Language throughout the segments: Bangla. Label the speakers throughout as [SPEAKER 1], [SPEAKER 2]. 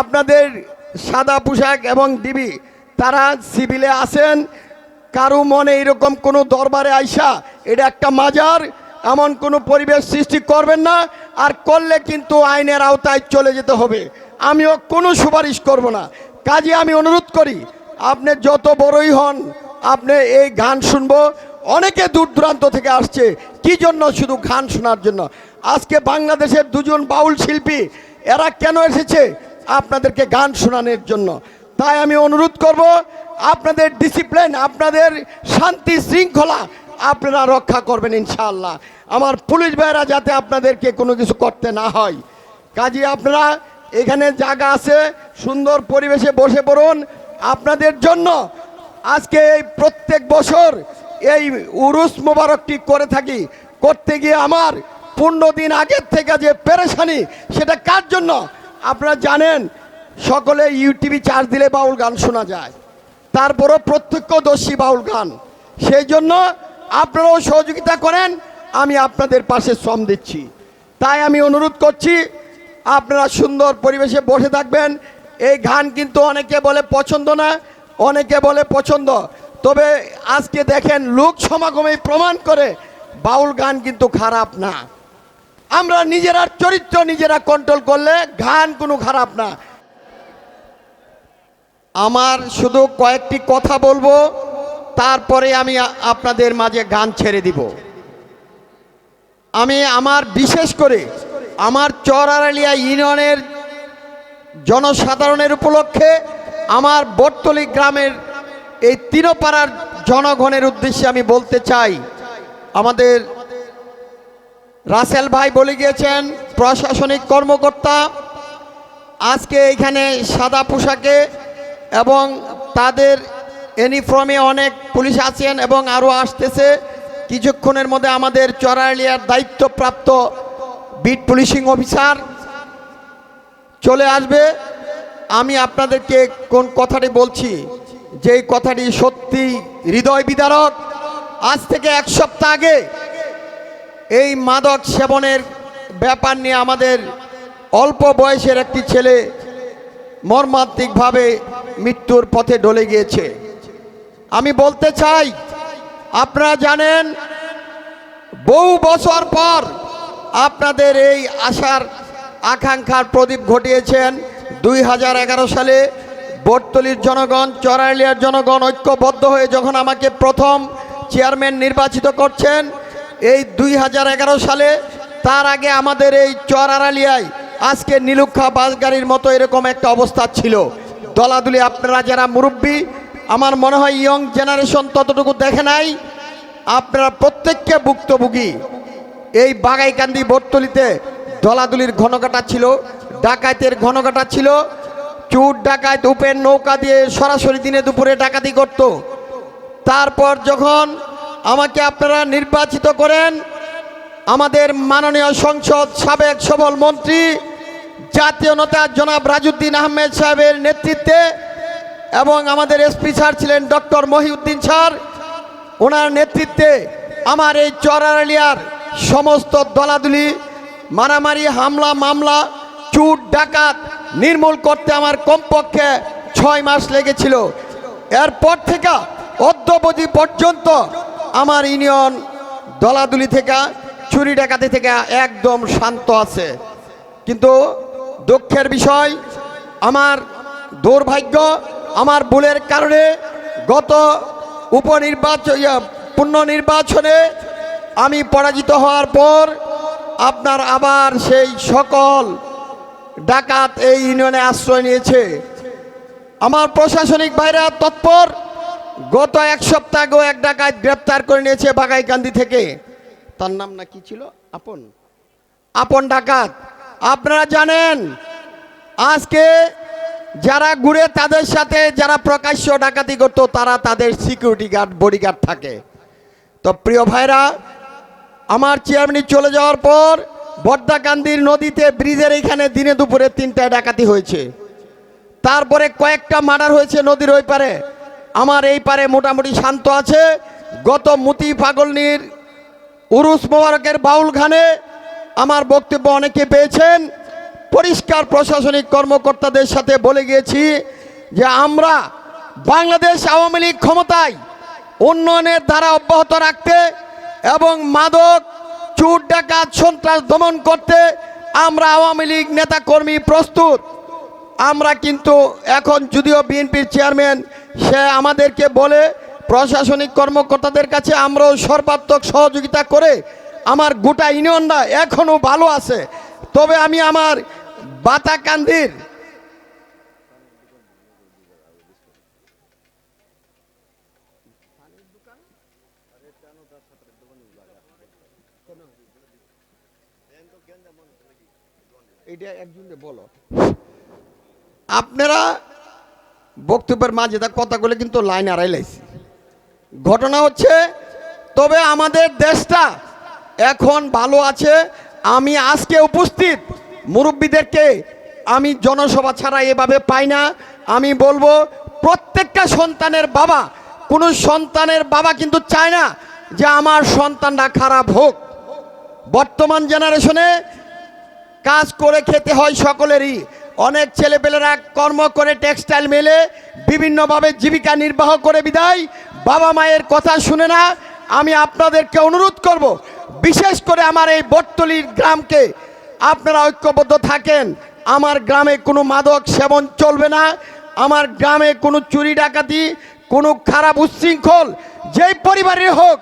[SPEAKER 1] আপনাদের সাদা পোশাক এবং ডিবি, তারা সিভিলে আসেন কারও মনে এরকম কোনো দরবারে আইসা এটা একটা মাজার, এমন কোনো পরিবেশ সৃষ্টি করবেন না, আর করলে কিন্তু আইনের আওতায় চলে যেতে হবে। আমিও কোনো সুপারিশ করব না। কাজে আমি অনুরোধ করি, আপনি যত বড়ই হন, আপনি এই গান শুনব। অনেকে দূর দূরান্ত থেকে আসছে, কি জন্য শুধু গান শোনার জন্য? আজকে বাংলাদেশের দুজন বাউল শিল্পী, এরা কেন এসেছে? আপনাদেরকে গান শোনানোর জন্য। তাই আমি অনুরোধ করব, আপনাদের ডিসিপ্লিন আপনাদের শান্তি শৃঙ্খলা আপনারা রক্ষা করবেন ইনশাআল্লাহ। আমার পুলিশ ভাইরা যাতে আপনাদেরকে কোনো কিছু করতে না হয়। কাজে, আপনারা এখানে জায়গা আছে, সুন্দর পরিবেশে বসে পড়ুন। আপনাদের জন্য আজকে এই প্রত্যেক বছর এই উরুস মোবারকটি করে থাকি। করতে গিয়ে আমার পনেরো দিন আগের থেকে যে পেরেশানি, সেটা কার জন্য? আপনারা জানেন, সকলে ইউটিভি চার্জ দিলে বাউল গান শোনা যায়। তারপরও প্রত্যক্ষদর্শী বাউল গান। সেই জন্য আপনারাও সহযোগিতা করেন, আমি আপনাদের পাশে শ্রম দিচ্ছি। তাই আমি অনুরোধ করছি, আপনারা সুন্দর পরিবেশে বসে থাকবেন। এই গান কিন্তু অনেকে বলে পছন্দ না, অনেকে বলে পছন্দ। তবে আজকে দেখেন, লোক সমাগমে প্রমাণ করে বাউল গান কিন্তু খারাপ না। আমরা নিজেরা চরিত্র নিজেরা কন্ট্রোল করলে গান কোনো খারাপ না। আমার শুধু কয়েকটি কথা বলব, তারপরে আমি আপনাদের মাঝে গান ছেড়ে দিব। আমি আমার বিশেষ করে আমার চরারালিয়া ইউনিয়নের জনসাধারণের উপলক্ষে আমার বটতলি গ্রামের এই তিনপাড়ার জনগণের উদ্দেশ্যে আমি বলতে চাই, আমাদের রাসেল ভাই বলে গিয়েছেন, প্রশাসনিক কর্মকর্তা, আজকে এখানে সাদা পোশাকে এবং তাদের ইউনিফর্মে অনেক পুলিশ আছেন এবং আরও আসতেছে। কিছুক্ষণের মধ্যে আমাদের চরালিয়ার দায়িত্বপ্রাপ্ত বিট পুলিশিং অফিসার চলে আসবে। আমি আপনাদেরকে কোন কথাটি বলছি, যেই কথাটি সত্যি হৃদয় বিদারক, আজ থেকে এক সপ্তাহ আগে এই মাদক সেবনের ব্যাপার নিয়ে আমাদের অল্প বয়সের একটি ছেলে মর্মান্তিকভাবে মৃত্যুর পথে ডলে গিয়েছে। আমি বলতে চাই, আপনারা জানেন, বহু বছর পর আপনাদের এই আশার আকাঙ্ক্ষার প্রদীপ ঘটিয়েছেন দুই হাজার এগারো সালে বটতলির জনগণ, চরাইলিয়ার জনগণ ঐক্যবদ্ধ হয়ে যখন আমাকে প্রথম চেয়ারম্যান নির্বাচিত করছেন এই দুই হাজার এগারো সালে, তার আগে আমাদের এই চরারালিয়ায় আজকে নীলুক্ষা বাস গাড়ির মতো এরকম একটা অবস্থা ছিল। দলাদুলি আপনারা যারা মুরব্বী, আমার মনে হয় ইয়ং জেনারেশন ততটুকু দেখে নাই। আপনারা প্রত্যেককে ভুক্তভোগী। এই বাগাইকান্দি বটতলিতে দলাদুলির ঘনকাটা ছিল ডাকাতের ঘনকাটা ছিল। চুট ডাকাত উপের নৌকা দিয়ে সরাসরি দিনে দুপুরে ডাকাতি করত। তারপর যখন আমাকে আপনারা নির্বাচিত করেন। আমাদের মাননীয় সংসদ সাবেক সবল মন্ত্রী, জাতীয় নেতা জনাব রাজউদ্দিন আহমেদ সাহেবের নেতৃত্বে এবং আমাদের এসপি স্যার ছিলেন ডক্টর মহিউদ্দিন স্যার। ওনার নেতৃত্বে আমার এই চরালিয়ার সমস্ত দলাদুলি, মারামারি, হামলা, মামলা চুট ডাকাত নির্মূল করতে আমার কমপক্ষে ছয় মাস লেগেছিল। এরপর থেকে অদ্যবধি পর্যন্ত আমার ইউনিয়ন দলাদুলি থেকে, চুরি ডাকাতি থেকে একদম শান্ত আছে। কিন্তু দুঃখের বিষয়, আমার দুর্ভাগ্য, আমার ভুলের কারণে গত উপনির্বাচন পুনর্নির্বাচনে আমি পরাজিত হওয়ার পর আপনার আবার সেই সকল ডাকাত এই ইউনিয়নে আশ্রয় নিয়েছে। আমার প্রশাসনিক বাইরে তৎপর গত এক সপ্তাহ আগেও এক ডাকাত গ্রেপ্তার করে নিয়েছে বাগাইকান্দি থেকে। তার নাম না কি ছিল? আপন? আপন ডাকাত। আপনারা জানেন আজকে যারা ঘুরে তাদের সাথে যারা প্রকাশ্য ডাকাতি করতো তারা তাদের সিকিউরিটি গার্ড বডিগার্ড থাকে। তো প্রিয় ভাইরা আমার চেয়ারম্যানি চলে যাওয়ার পর বর্দাকান্দির নদীতে ব্রিজের এখানে দিনে দুপুরে তিনটায় ডাকাতি হয়েছে। তারপরে কয়েকটা মার্ডার হয়েছে নদীর ওই পারে। আমার এই পারে মোটামুটি শান্ত আছে। গত মুতি পাগলনির উরুস মোবারকের বাউল খানে আমার বক্তব্য অনেকে পেয়েছেন। পরিষ্কার প্রশাসনিক কর্মকর্তাদের সাথে বলে গিয়েছি যে আমরা বাংলাদেশ আওয়ামী লীগ ক্ষমতায় উন্নয়নের ধারা অব্যাহত রাখতে এবং মাদক, চুর, ডাকাত, সন্ত্রাস দমন করতে আমরা আওয়ামী লীগ নেতাকর্মী প্রস্তুত। আমরা কিন্তু এখন যদিও বিএনপির চেয়ারম্যান, সে আমাদেরকে বলে, প্রশাসনিক কর্মকর্তাদের কাছে আমরাও সর্বাত্মক সহযোগিতা করে আমার গোটা ইউনিয়নরা এখনও ভালো আছে। তবে আমি আমার বাতাকান্দির এটা একজনকে বলো। আপনারা বক্তব্যের মাঝে তা কথাগুলো কিন্তু লাইন আড়াইলাইছি ঘটনা হচ্ছে, তবে আমাদের দেশটা এখন ভালো আছে। আমি আজকে উপস্থিত মুরব্বীদেরকে আমি জনসভা ছাড়া এভাবে পাই না। আমি বলব, প্রত্যেকটা সন্তানের বাবা, কোনো সন্তানের বাবা কিন্তু চায় না যে আমার সন্তানটা খারাপ হোক। বর্তমান জেনারেশনে কাজ করে খেতে হয় সকলেরই। অনেক ছেলেপেলেরা কর্ম করে টেক্সটাইল মেলে, বিভিন্নভাবে জীবিকা নির্বাহ করে বিদায়। বাবা মায়ের কথা শুনে না, আমি আপনাদেরকে অনুরোধ করব, বিশেষ করে আমার এই বটতলির গ্রামকে আপনারা ঐক্যবদ্ধ থাকেন। আমার গ্রামে কোনো মাদক সেবন চলবে না, আমার গ্রামে কোনো চুরি ডাকাতি, কোনো খারাপ উচ্ছৃঙ্খল, যেই পরিবারের হোক,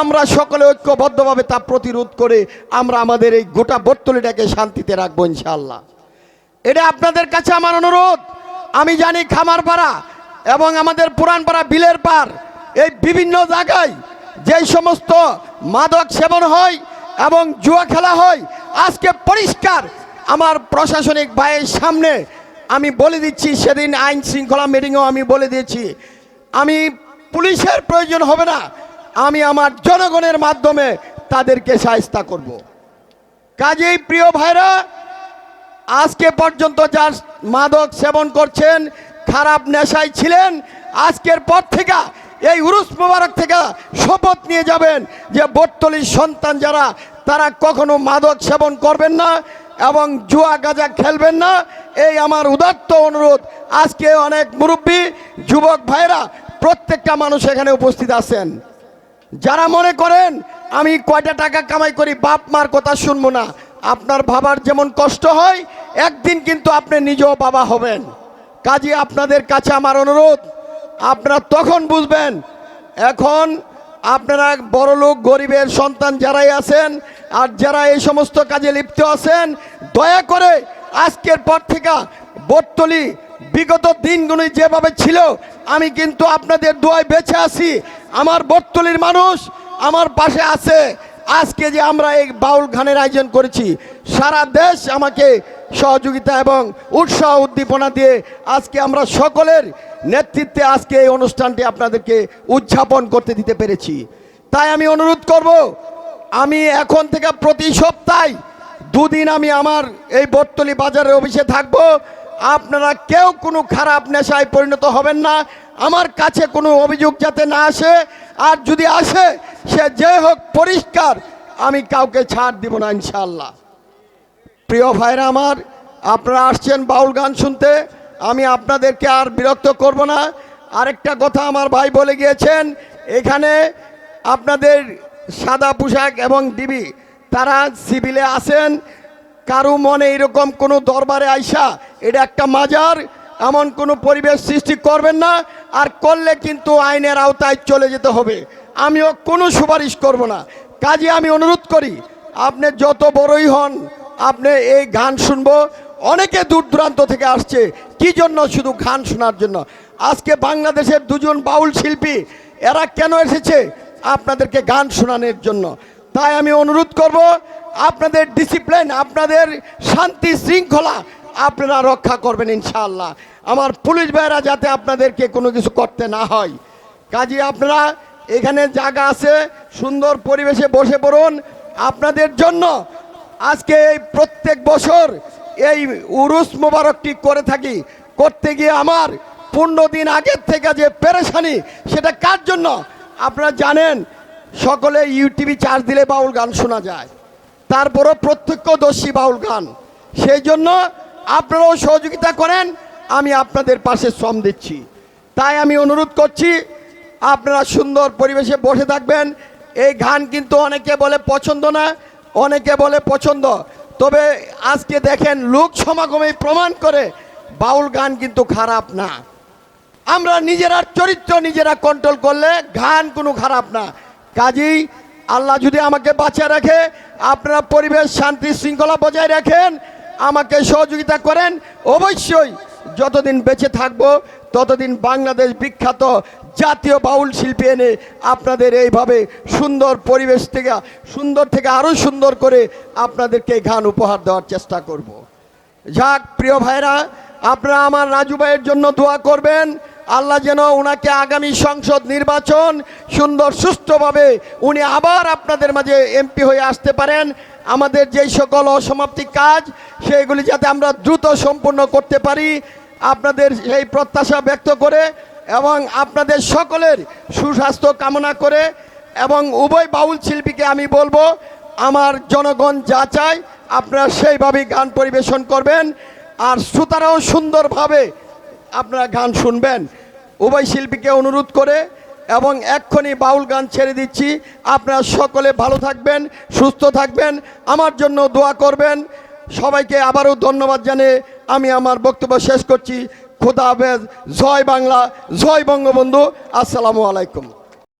[SPEAKER 1] আমরা সকলে ঐক্যবদ্ধভাবে তা প্রতিরোধ করে আমরা আমাদের এই গোটা বটতলিটাকে শান্তিতে রাখব ইনশাল্লাহ এটা আপনাদের কাছে আমার অনুরোধ। আমি জানি খামারপাড়া এবং আমাদের পুরানপাড়া বিলের পার। এই বিভিন্ন জায়গায় যেই সমস্ত মাদক সেবন হয় এবং জুয়া খেলা হয়, আজকে পরিষ্কার আমার প্রশাসনিক ভাইয়ের সামনে আমি বলে দিচ্ছি, সেদিন আইন শৃঙ্খলা মিটিংয়েও আমি বলে দিয়েছি। আমি পুলিশের প্রয়োজন হবে না, আমি আমার জনগণের মাধ্যমে তাদেরকে সাহায্য করব। কাজেই প্রিয় ভাইরা আজকে পর্যন্ত যার মাদক সেবন করছেন, খারাপ নেশায় ছিলেন, আজকের পর থেকে এই উরুস মোবারক থেকে শপথ নিয়ে যাবেন যে বটতলির সন্তান যারা, তারা কখনো মাদক সেবন করবেন না এবং জুয়া গাজা খেলবেন না। এই আমার উদাত্ত অনুরোধ। আজকে অনেক মুরব্বী, যুবক ভাইরা প্রত্যেকটা মানুষ এখানে উপস্থিত আছেন। যারা মনে করেন, আমি কয়টা টাকা কামাই করি, বাপ মার কথা শুনব না। আপনার ভাবার যেমন কষ্ট হয় একদিন কিন্তু আপনি নিজেও বাবা হবেন। কাজে, আপনাদের কাছে আমার অনুরোধ, আপনারা তখন বুঝবেন, এখন আপনারা বড় লোক, গরিবের সন্তান যারাই আছেন, আর যারা এই সমস্ত কাজে লিপ্ত আছেন, দয়া করে আজকের পর থেকে বটতলি বিগত দিনগুলি যেভাবে ছিল, আমি কিন্তু আপনাদের দোয়ায় বেঁচে আছি। আমার বটতলির মানুষ আমার পাশে আছে। আজকে যে আমরা এই বাউল গানের আয়োজন করেছি, সারা দেশ আমাকে সহযোগিতা এবং উৎসাহ উদ্দীপনা দিয়ে আজকে আমরা সকলের নেতৃত্বে আজকে এই অনুষ্ঠানটি আপনাদেরকে উদযাপন করতে দিতে পেরেছি। তাই আমি অনুরোধ করব, আমি এখন থেকে প্রতি সপ্তাহে দুদিন আমি আমার এই বটতলি বাজারের অফিসে থাকব। আপনারা কেউ কোনো খারাপ নেশায় পরিণত হবেন না। আমার কাছে কোনো অভিযোগ যাতে না আসে, আর যদি আসে, সে যে হোক পরিষ্কার, আমি কাউকে ছাড় দিব না ইনশাল্লাহ প্রিয় ভাইরা আমার, আপনারা আসছেন বাউল গান শুনতে, আমি আপনাদেরকে আর বিরক্ত করব না। আরেকটা কথা আমার ভাই বলে গিয়েছেন, এখানে আপনাদের সাদা পোশাক এবং ডিবি তারা সিভিলে আসেন কারও মনে এরকম কোনো দরবারে আইসা, এটা একটা মাজার এমন কোনো পরিবেশ সৃষ্টি করবেন না, আর করলে কিন্তু আইনের আওতায় চলে যেতে হবে। আমিও কোনো সুপারিশ করব না। কাজে আমি অনুরোধ করি, আপনি যত বড়ই হন, আপনি এই গান শুনব। অনেকে দূর দূরান্ত থেকে আসছে, কি জন্য শুধু গান শোনার জন্য? আজকে বাংলাদেশের দুজন বাউল শিল্পী, এরা কেন এসেছে? আপনাদেরকে গান শোনানোর জন্য। তাই আমি অনুরোধ করব, আপনাদের ডিসিপ্লিন আপনাদের শান্তি শৃঙ্খলা আপনারা রক্ষা করবেন ইনশাআল্লাহ। আমার পুলিশ ভাইরা যাতে আপনাদেরকে কোনো কিছু করতে না হয়। কাজে, আপনারা এখানে জায়গা আছে, সুন্দর পরিবেশে বসে পড়ুন। আপনাদের জন্য আজকে এই প্রত্যেক বছর এই উরুস মোবারকটি করে থাকি। করতে গিয়ে আমার পনেরো দিন আগের থেকে যে পেরেশানি, সেটা কার জন্য? আপনারা জানেন, সকলে ইউটিভি চার্জ দিলে বাউল গান শোনা যায়। তারপরও প্রত্যক্ষদর্শী বাউল গান। সেই জন্য আপনারাও সহযোগিতা করেন, আমি আপনাদের পাশে শ্রম দিচ্ছি। তাই আমি অনুরোধ করছি, আপনারা সুন্দর পরিবেশে বসে থাকবেন। এই গান কিন্তু অনেকে বলে পছন্দ না, অনেকে বলে পছন্দ। তবে আজকে দেখেন লোক সমাগমে প্রমাণ করে, বাউল গান কিন্তু খারাপ না। আমরা নিজেরা চরিত্র নিজেরা কন্ট্রোল করলে গান কোনো খারাপ না। কাজেই আল্লাহ যদি আমাকে বাঁচিয়ে রাখে, আপনারা পরিবেশ, শান্তি, শৃঙ্খলা বজায় রাখেন আমাকে সহযোগিতা করেন, অবশ্যই যতদিন বেঁচে থাকব, ততদিন বাংলাদেশ বিখ্যাত জাতীয় বাউল শিল্পী এনে আপনাদের এইভাবে সুন্দর পরিবেশ থেকে, সুন্দর থেকে আরও সুন্দর করে আপনাদেরকে গান উপহার দেওয়ার চেষ্টা করব। যাক, প্রিয় ভাইরা আপনারা আমার রাজু ভাইয়ের জন্য দোয়া করবেন আল্লাহ যেন ওনাকে আগামী সংসদ নির্বাচন সুন্দর সুষ্ঠুভাবে উনি আবার আপনাদের মাঝে এমপি হয়ে আসতে পারেন। আমাদের যেই সকল অসমাপ্তি কাজ, সেইগুলি যাতে আমরা দ্রুত সম্পূর্ণ করতে পারি, আপনাদের সেই প্রত্যাশা ব্যক্ত করে এবং আপনাদের সকলের সুস্বাস্থ্য কামনা করে এবং উভয় বাউল শিল্পীকে আমি বলব, আমার জনগণ যা চায় আপনারা সেইভাবেই গান পরিবেশন করবেন। আর শ্রোতারাও সুন্দরভাবে আপনারা গান শুনবেন। উভয় শিল্পীকে অনুরোধ করে এবং এক্ষুনি বাউল গান ছেড়ে দিচ্ছি। আপনারা সকলে ভালো থাকবেন, সুস্থ থাকবেন। আমার জন্য দোয়া করবেন। সবাইকে আবারও ধন্যবাদ জানিয়ে আমি আমার বক্তব্য শেষ করছি। খোদা হাফেজ। জয় বাংলা, জয় বঙ্গবন্ধু। আসসালামু আলাইকুম।